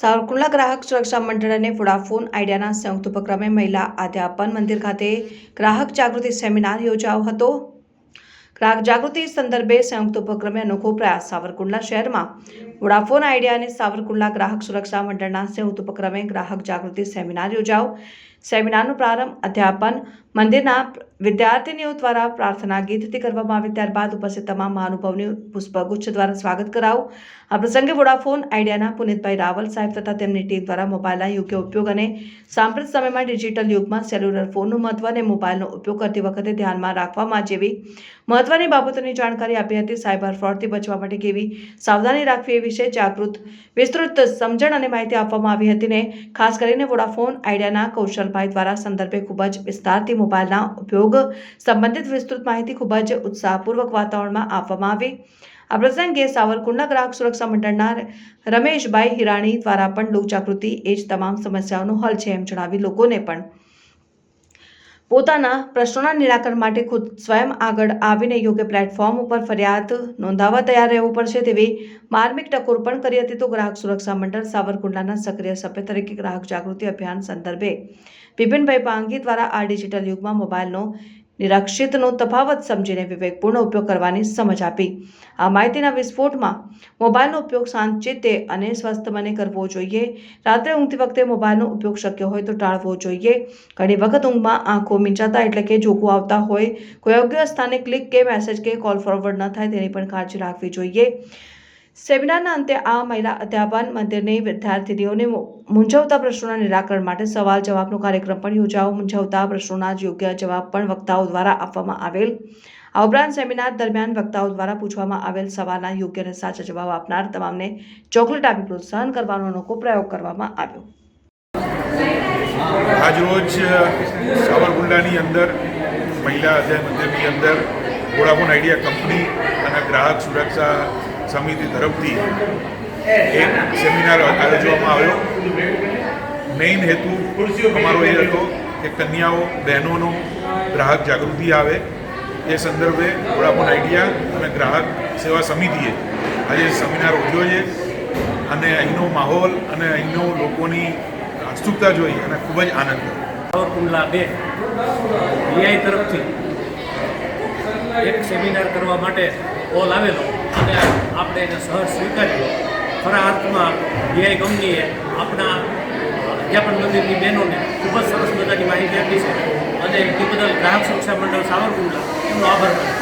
સાવરકુંડલા ગ્રાહક સુરક્ષા મંડળ અને વોડાફોન આઈડિયાના સંયુક્ત ઉપક્રમે મહિલા અધ્યાપન મંદિર ખાતે ગ્રાહક જાગૃતિ સેમિનાર યોજાયો હતો. ગ્રાહક જાગૃતિ સંદર્ભે સંયુક્ત ઉપક્રમે અનોખો પ્રયાસ સાવરકુંડલા શહેરમાં વોડાફોન આઈડિયા અને સાવરકુંડલા ગ્રાહક સુરક્ષા મંડળના સંયુક્ત ઉપક્રમે ગ્રાહક જાગૃતિ સેમિનાર યોજાઓ સેમિનારનો પ્રારંભ અધ્યાપન મંદિરના વિદ્યાર્થીનીઓ દ્વારા પ્રાર્થના ગીતથી કરવામાં આવે ત્યારબાદ ઉપસ્થિત તમામ મહાનુભાવોનું પુષ્પગુચ્છ દ્વારા સ્વાગત કરાવું આ પ્રસંગે વોડાફોન આઈડિયાના પુનિતભાઈ રાવલ સાહેબ તથા તેમની ટીમ દ્વારા મોબાઈલના યોગ્ય ઉપયોગ અને સાંપ્રત સમયમાં ડિજિટલ યુગમાં સેલ્યુલર ફોનનું મહત્વ અને મોબાઈલનો ઉપયોગ કરતી વખતે ધ્યાનમાં રાખવામાં જેવી મહત્વની બાબતોની જાણકારી આપી હતી. સાયબર ફ્રોડથી બચવા માટે કેવી સાવધાની રાખવી એ વિશે જાગૃત, વિસ્તૃત સમજણ અને માહિતી આપવામાં આવી હતી ને ખાસ કરીને વોડાફોન આઈડિયાના કૌશલભાઈ દ્વારા સંદર્ભે ખૂબ જ વિસ્તારથી મોબાઈલના ઉપયોગ સંબંધિત વિસ્તૃત માહિતી ખૂબ જ ઉત્સાહપૂર્વક વાતાવરણમાં આપવામાં આવી. આ પ્રસંગે સાવરકુંડલા ગ્રાહક સુરક્ષા મંડળના રમેશભાઈ હિરાણી દ્વારા પણ લોકજાગૃતિ એ જ તમામ સમસ્યાઓનો હલ છે એમ જણાવી લોકોને પણ પોતાના પ્રશ્નોના નિરાકરણ માટે ખુદ સ્વયં આગળ આવીને યોગ્ય પ્લેટફોર્મ ઉપર ફરિયાદ નોંધાવવા તૈયાર રહેવું પડશે તેવી માર્મિક ટકોર પણ કરી હતી તો ગ્રાહક સુરક્ષા મંડળ સાવરકુંડલાના સક્રિય સભ્ય તરીકે ગ્રાહક જાગૃતિ અભિયાન સંદર્ભે વિપિનભાઈ પાંગી દ્વારા આ ડિજિટલ યુગમાં મોબાઈલનો નિરક્ષિતનો તફાવત સમજીને વિવેકપૂર્ણ ઉપયોગ કરવાની સમજ આપી. આ માહિતીના વિસ્ફોટમાં મોબાઈલનો ઉપયોગ શાંતચિત્તે અને સ્વસ્થ મને કરવો જોઈએ. રાત્રે ઊંઘતી વખતે મોબાઈલનો ઉપયોગ શક્ય હોય તો ટાળવો જોઈએ. ઘણી વખત ઊંઘમાં આંખો મીંચાતા એટલે કે જોખું આવતા હોય. કોઈ યોગ્ય સ્થાને ક્લિક કે મેસેજ કે કોલ ફોરવર્ડ ન થાય તેની પણ કાળજી રાખવી જોઈએ. સેમિનારના અંતે આ મહિલા અધ્યાપન મંદિરની વિદ્યાર્થીનીઓને મૂંઝવતા પ્રશ્નોના નિરાકરણ માટે સવાલ જવાબનો કાર્યક્રમ પણ યોજાયો. મૂંઝવતા પ્રશ્નોના યોગ્ય જવાબ પણ વક્તાઓ દ્વારા આપવામાં આવેલ. આ ઉપરાંત સેમિનાર દરમિયાન વક્તાઓ દ્વારા પૂછવામાં આવેલ સવાલના યોગ્ય અને સાચા જવાબ આપનાર તમામને ચોકલેટ આપી પ્રોત્સાહન કરવાનો અનોખો પ્રયોગ કરવામાં આવ્યો. આજરોજ સાવરકુંડલાની અંદર, મહિલા અધ્યાય મંદિરની અંદર, વોડાફોન આઈડિયા કંપની અને ગ્રાહક સુરક્ષા સમિતિ તરફથી એક સેમિનાર આયોજવામાં આવ્યો. મેઇન હેતુ અમારો એ હતો કે કન્યાઓ, બહેનોનો ગ્રાહક જાગૃતિ આવે. એ સંદર્ભે વોડાફોન આઈડિયા અને ગ્રાહક સેવા સમિતિએ આજે સેમિનાર ઉજવ્યો છે. અને અહીંનો માહોલ અને અહીંનો લોકોની ઉત્સુકતા જોઈ અને ખૂબ જ આનંદ થયો. સાવરકુંડલા બે વીઆઈ તરફથી એક સેમિનાર કરવા માટે કોલ આવેલો. અને આપણે એને સહર સ્વીકાર્યો ખરા અર્થમાં ડીઆઈ કંપનીએ આપણા અધ્યાપન મંદિરની બહેનોને ખૂબ જ સરસ મજાની માહિતી આપી છે. અને તે બદલ ગ્રાહક સુરક્ષા મંડળ સાવરકુંડલા, એમનો આભાર માનું